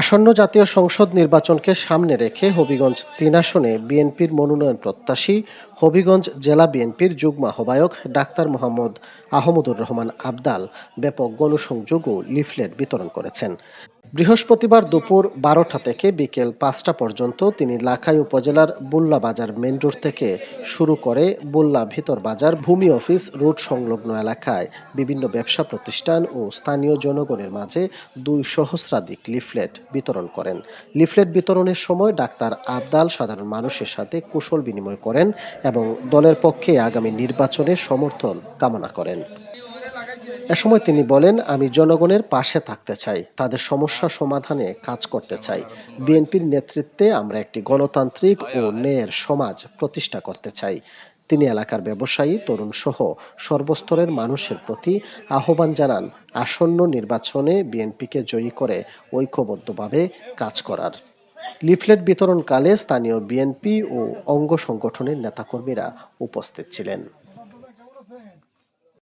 আসন্ন জাতীয় সংসদ নির্বাচনকে সামনে রেখে হবিগঞ্জ তিন আসনে বিএনপির মনোনয়ন প্রত্যাশী, হবিগঞ্জ জেলা বিএনপির যুগ্ম আহ্বায়ক ডাক্তার মোহাম্মদ আহমদুর রহমান আবদাল ব্যাপক গণসংযোগ ও লিফলেট বিতরণ করেছেন। বৃহস্পতিবার দুপুর বারোটা থেকে বিকেল পাঁচটা পর্যন্ত তিনি লাখাই উপজেলার বুল্লা বাজার মেন রোড থেকে শুরু করে বুল্লা ভিতর বাজার, ভূমি অফিস, রোড সংলগ্ন এলাকায় বিভিন্ন ব্যবসা প্রতিষ্ঠান ও স্থানীয় জনগণের মাঝে দুই সহস্রাধিক লিফলেট বিতরণ করেন। লিফলেট বিতরণের সময় ডাক্তার আবদাল সাধারণ মানুষের সাথে কুশল বিনিময় করেন এবং দলের পক্ষে আগামী নির্বাচনে সমর্থন কামনা করেন। এ সময় তিনি বলেন, আমি জনগণের পাশে থাকতে চাই, তাদের সমস্যা সমাধানে কাজ করতে চাই। বিএনপির নেতৃত্বে আমরা একটি গণতান্ত্রিক ও ন্যায়ের সমাজ প্রতিষ্ঠা করতে চাই। তিনি এলাকার ব্যবসায়ী তরুণ সহ সর্বস্তরের মানুষের প্রতি আহ্বান জানান, আসন্ন নির্বাচনে বিএনপিকে জয়ী করে ঐক্যবদ্ধভাবে কাজ করার। লিফলেট বিতরণকালে স্থানীয় বিএনপি ও অঙ্গ সংগঠনের নেতাকর্মীরা উপস্থিত ছিলেন।